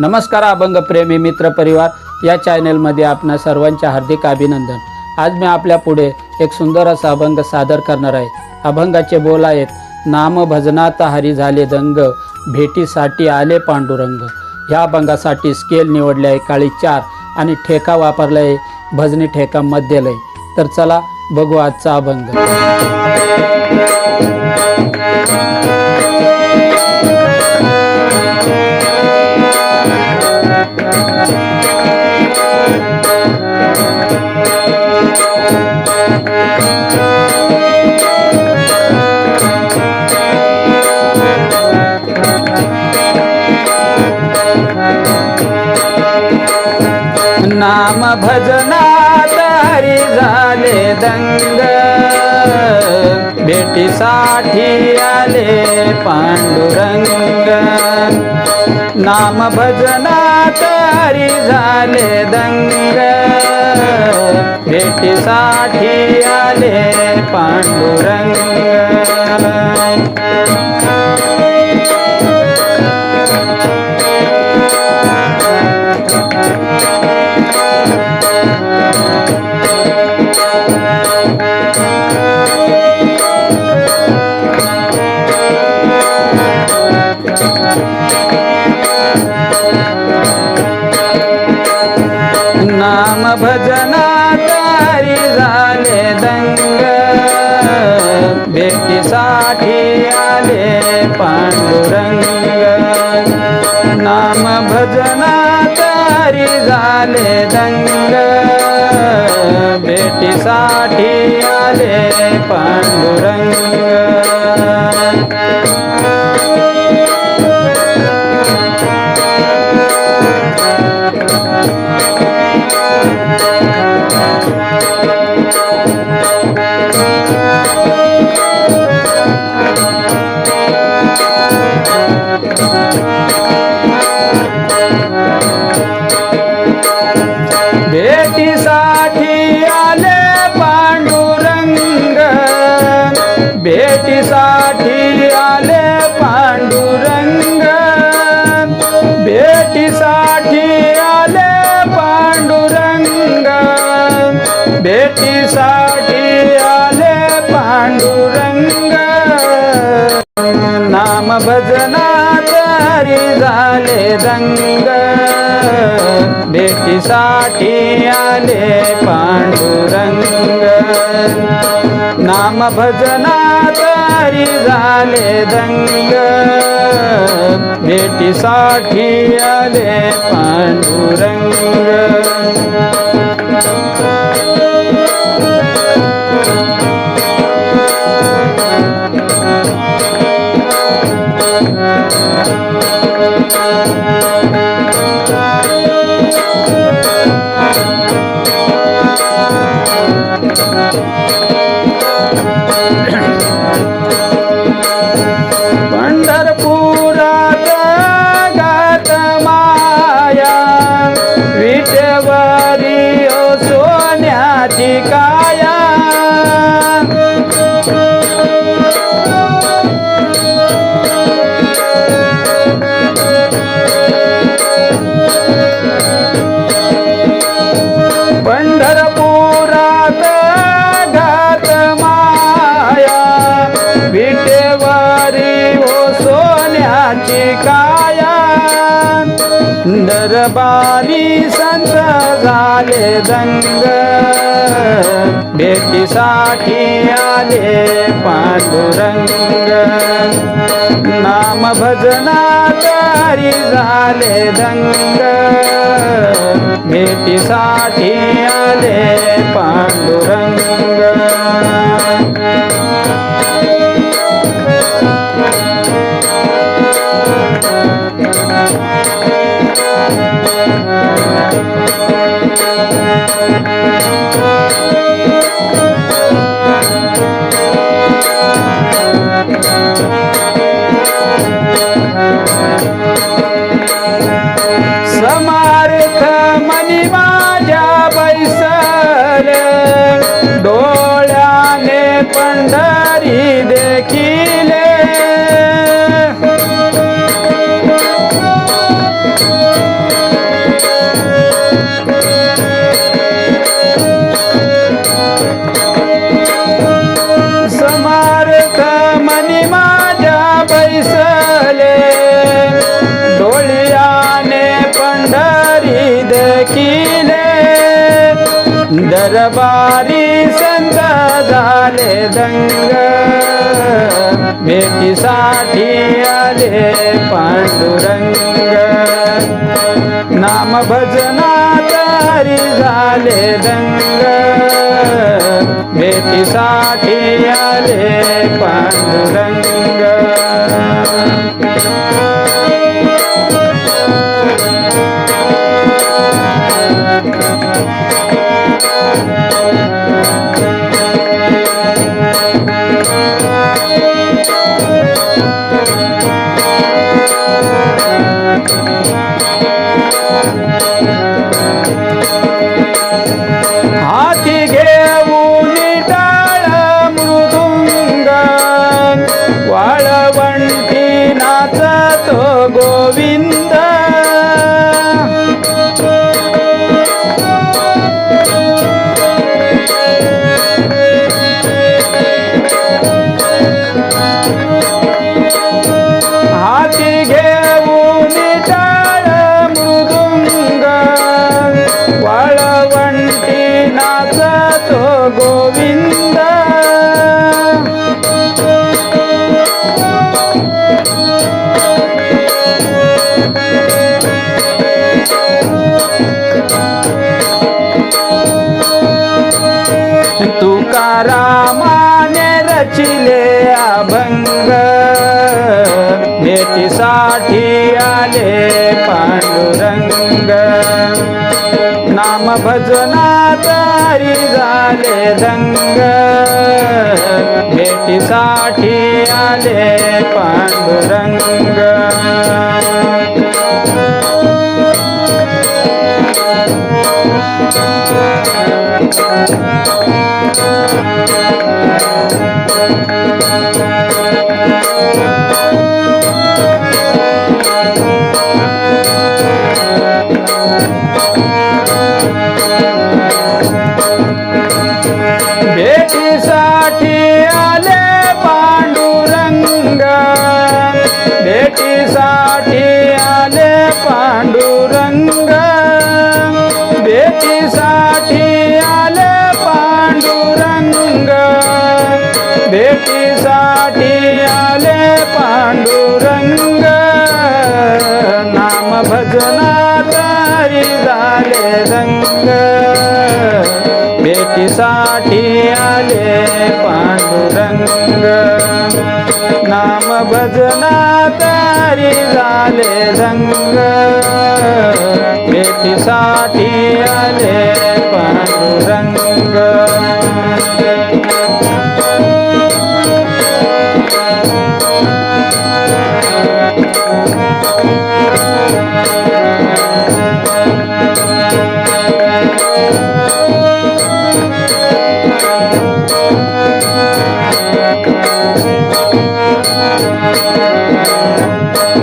नमस्कार अभंग प्रेमी मित्र परिवार. या चॅनेलमध्ये आपणा सर्वांचे हार्दिक अभिनंदन. आज मी आपल्या पुढे एक सुंदर असा अभंग सादर करणार आहे. अभंगाचे बोल आहेत नाम भजनात हरी झाले दंग भेटीसाठी आले पांडुरंग. ह्या अभंगासाठी स्केल निवडले आहे काळी चार आणि ठेका वापरला आहे भजनी ठेका मध्यलय. तर चला बघू आजचा अभंग. नाम भजनात हरी झाले दंग. भेटीसाठी आले पांडुरंग. नाम भजनात हरी झाले दंग. भेटीसाठी आले पांडुरंग. आले दंग भेटीसाठी आले पांडुरंग. भजनातरी झाले दंग. भेटीसाठी आले पांडुरंग. नाम भजनातरी झाले दंग. भेटीसाठी आले पांडुरंग. काया। पंढरपुरात घात माया विटेवारी ओ सोन्याची काया। दरबारी संत झाले दंग। भेटीसाठी आले पांडुरंग. नाम भजनाकारी झाले दंग. भेटीसाठी आले पांडुरंग. दरबारी संत झाले दंग. भेटीसाठी आले पांडुरंग. नाम भजनात हरी झाले दंग. भेटीसाठी आले पांडुरंग. वाळवंटी नाचतो गोविंद. तुकारामाने रचिले अभंग. भेटीसाठी आले पांडुरंग. नाम भजनात झाले दंग भेटीसाठी आले पांडुरंग. भेटीसाठी आले पांडुरंग. नाम भजनात हरी झाले रंग. भेटीसाठी आले पांडुरंग. नाम भजनात हरी झाले रंग. भेटीसाठी आले पांडुरंग. Música